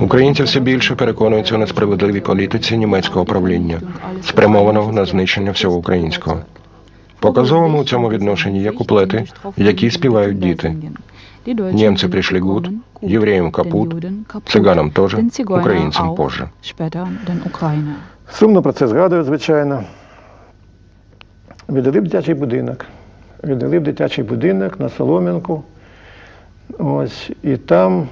Українці все більше переконуються у несправедливій політиці німецького правління, спрямованого на знищення всього українського. Показовими у цьому відношенні є куплети, які співають діти. Німці прийшли гуд, євреям капут, циганам теж, українцям позже. Сумно про це згадую, звичайно. Віддали б дитячий будинок. Віддали б дитячий будинок на Солом'янку. Ось, і там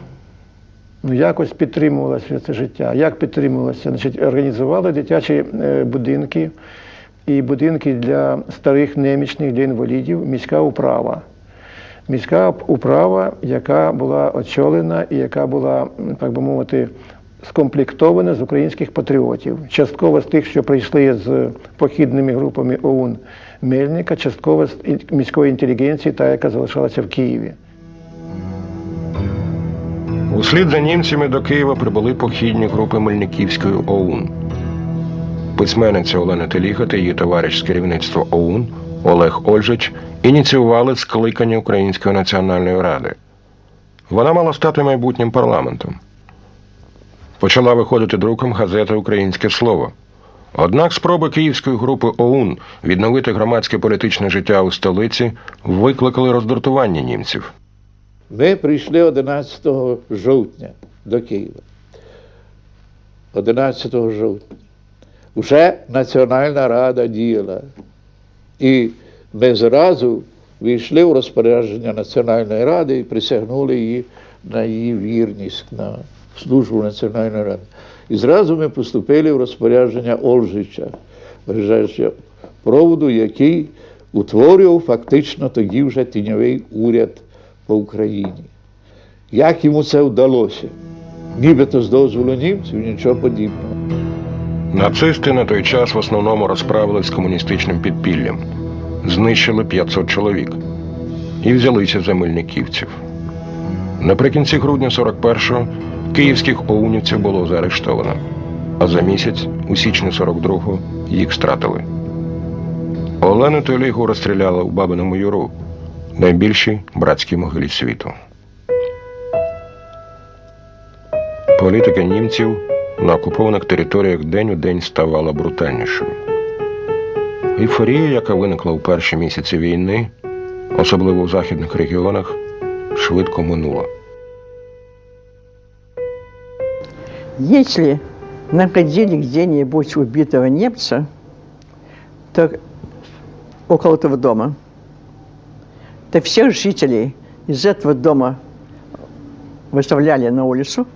ну, якось підтримувалося це життя. Як підтримувалося? Значить, організували дитячі е, будинки і будинки для старих немічних, для інвалідів, міська управа. Міська управа, яка була очолена і яка була, так би мовити, скомплектована з українських патріотів. Частково з тих, що прийшли з похідними групами ОУН Мельника, частково з міської інтелігенції, та, яка залишалася в Києві. Услід за німцями до Києва прибули похідні групи Мельниківської ОУН. Письменниця Олена Теліга та її товариш з керівництва ОУН Олег Ольжич ініціювали скликання Української національної ради. Вона мала стати майбутнім парламентом. Почала виходити друком газета Українське слово. Однак спроби київської групи ОУН відновити громадське політичне життя у столиці викликали роздратування німців. Ми прийшли 11 жовтня до Києва. 11 жовтня. Уже Національна Рада діяла. І ми зразу війшли в розпорядження Національної Ради і присягнули її на її вірність, на службу Національної Ради. І зразу ми поступили в розпорядження Ольжича, виражаючи проводу, який утворював фактично тоді вже тіньовий уряд по Україні. Як йому це вдалося? Нібито з дозволу німців, нічого подібного. Нацисти на той час в основному розправились з комуністичним підпіллям, знищили 500 чоловік і взялися за мельниківців. Наприкінці грудня 41-го київських оунівців було заарештовано, а за місяць, у січні 42-го, їх стратили. Олену та Олігу розстріляли у Бабиному Юру, найбільшій братській могилі світу. Політика німців на окупованих територіях день у день ставала брутальнішою. Ейфорія, яка виникла у перші місяці війни, особливо в західних регіонах, швидко минула. Если находили где-нибудь убитого немца, то около этого дома, то всех жителей из этого дома выставляли на улицу,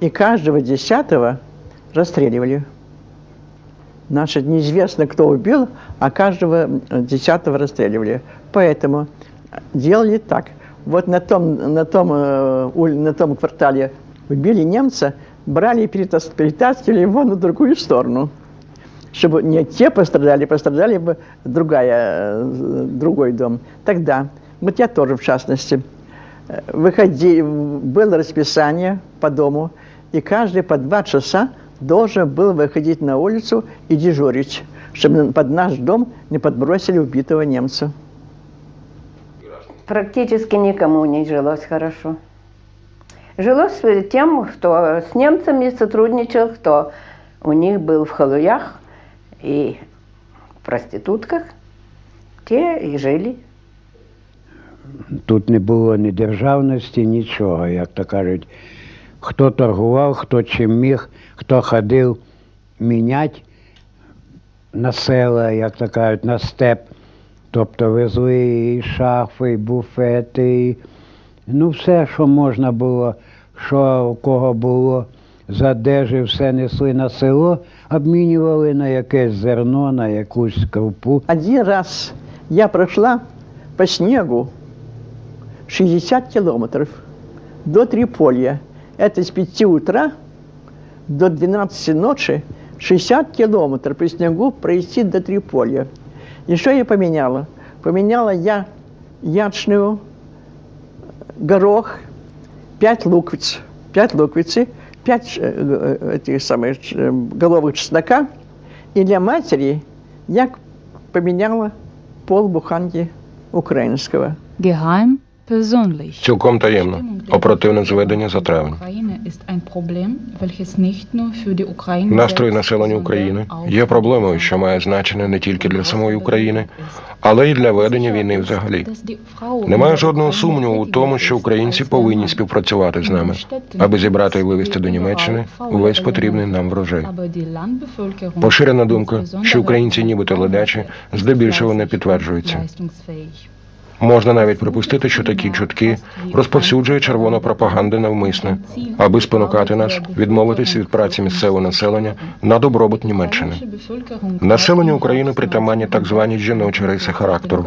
и каждого десятого расстреливали. Значит, неизвестно, кто убил, а каждого десятого расстреливали. Поэтому делали так. Вот на том, на том, э, на том квартале убили немца, брали и перетас- перетаскивали его на другую сторону. Чтобы не те пострадали, пострадали бы другая, э, другой дом. Тогда, вот я тоже в частности, э, выходи, было расписание по дому, и каждый по два часа должен был выходить на улицу и дежурить, чтобы под наш дом не подбросили убитого немца. Практически никому не жилось хорошо. Жилось тем, кто с немцами сотрудничал, кто у них был в халуях и проститутках, те и жили. Тут не було ні державності, нічого, як то кажуть. Хто торгував, хто чим міг, хто ходив міняти на села, як то кажуть, на степ. Тобто везли і шафи, і буфети, і, ну все, що можна було, що у кого було з одежі, все несли на село, обмінювали на якесь зерно, на якусь крупу. Один раз я прошла по снегу 60 километров до Триполья. Это с 5 утра до 12 ночи 60 километров по снегу пройти до Триполья. И что я поменяла? Поменяла я ячную, горох, 5 луковиц, 5 луковицы, 5 этих самых э, головок чеснока. И для матери я поменяла полбуханки украинского. Geheim Persönlich. Цілком таємно. Оперативне зведення за травень. Настрої населення України є проблемою, що має значення не тільки для самої України, але й для ведення війни взагалі. Немає жодного сумніву у тому, що українці повинні співпрацювати з нами, аби зібрати і вивезти до Німеччини увесь потрібний нам врожай. Поширена думка, що українці нібито ледачі, здебільшого не підтверджується. Можна навіть припустити, що такі чутки розповсюджує червона пропаганда навмисне, аби спонукати нас відмовитися від праці місцевого населення на добробут Німеччини. Населенню України притаманні так звані жіночі риси характеру.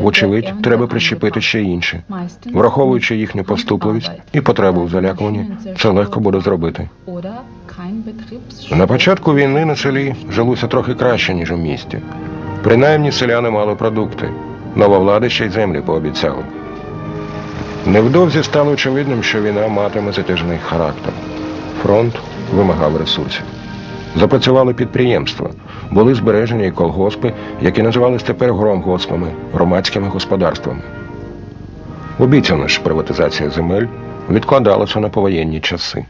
Вочевидь, треба прищепити ще інші. Враховуючи їхню поступливість і потребу в залякуванні, це легко буде зробити. На початку війни на селі жилося трохи краще, ніж у місті. Принаймні селяни мали продукти. Нова влада ще й землі пообіцяла. Невдовзі стало очевидним, що війна матиме затяжний характер. Фронт вимагав ресурсів. Запрацювали підприємства, були збережені і колгоспи, які називались тепер громгоспами, громадськими господарствами. Обіцяна ж приватизація земель відкладалася на повоєнні часи.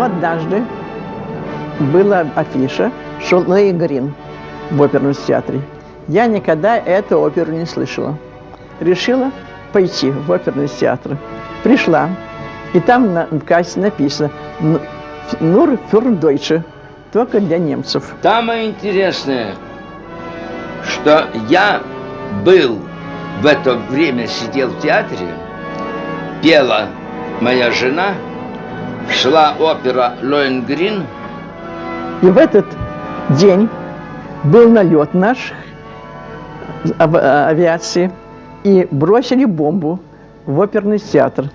Но однажды была афиша «Шулей Грин» в оперном театре. Я никогда эту оперу не слышала. Решила пойти в оперный театр. Пришла, и там на кассе написано «Н- «Нур фюр Дойче», только для немцев. Самое интересное, что я был в это время, сидел в театре, пела моя жена, шла опера Лоенгрин, И в этот день был налет наш ав- авиации, и бросили бомбу в оперный театр.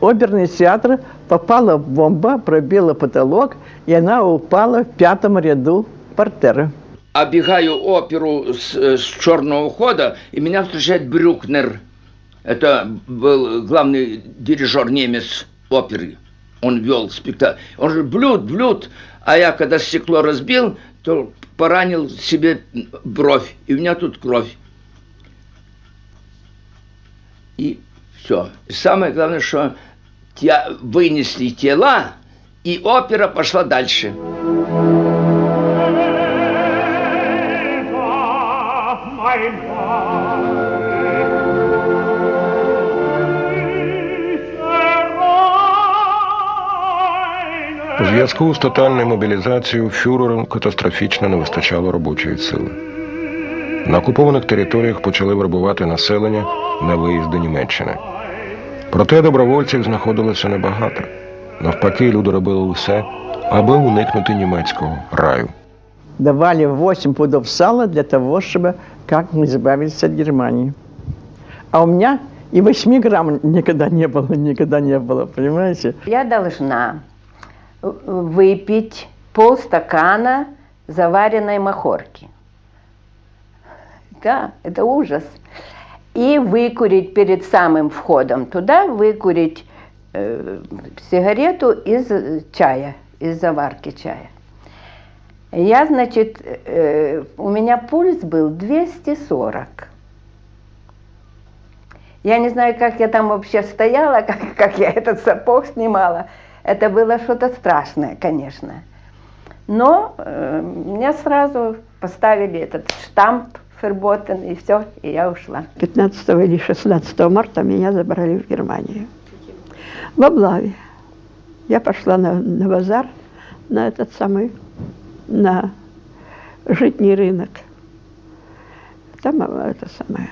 Оперный театр попала бомба, пробила потолок, и она упала в пятом ряду портера. оббегаю оперу с, э, с черного хода, и меня встречает Брюкнер. Это был главный дирижер немец оперы. Он вел спектакль. Он же блюд, блюд. А я, когда стекло разбил, то поранил себе бровь. И у меня тут кровь. И все. И самое главное, что те- вынесли тела, и опера пошла дальше. У зв'язку з тотальною мобілізацією фюреру катастрофічно не вистачало робочої сили. На окупованих територіях почали вербувати населення на виїзд до Німеччини. Проте добровольців знаходилося небагато. Навпаки, люди робили усе, аби уникнути німецького раю. Давали 8 пудов сала для того, чтобы как-нибудь избавиться от Германии. А у меня и 8 грамм никогда не было, никогда не было, понимаете? Я должна э, выпить полстакана заваренной махорки. Да, это ужас. И выкурить перед самым входом туда, выкурить э, сигарету из чая, из заварки чая. Я, значит, э, у меня пульс был 240. Я не знаю, как я там вообще стояла, как, как я этот сапог снимала. Это было что-то страшное, конечно. Но э, меня сразу поставили этот штамп Ферботен, и все, и я ушла. 15 или 16 марта меня забрали в Германию. В облаве. Я пошла на, на базар, на этот самый, на житний рынок. Там э, это самое,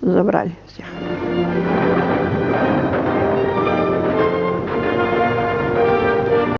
забрали всех.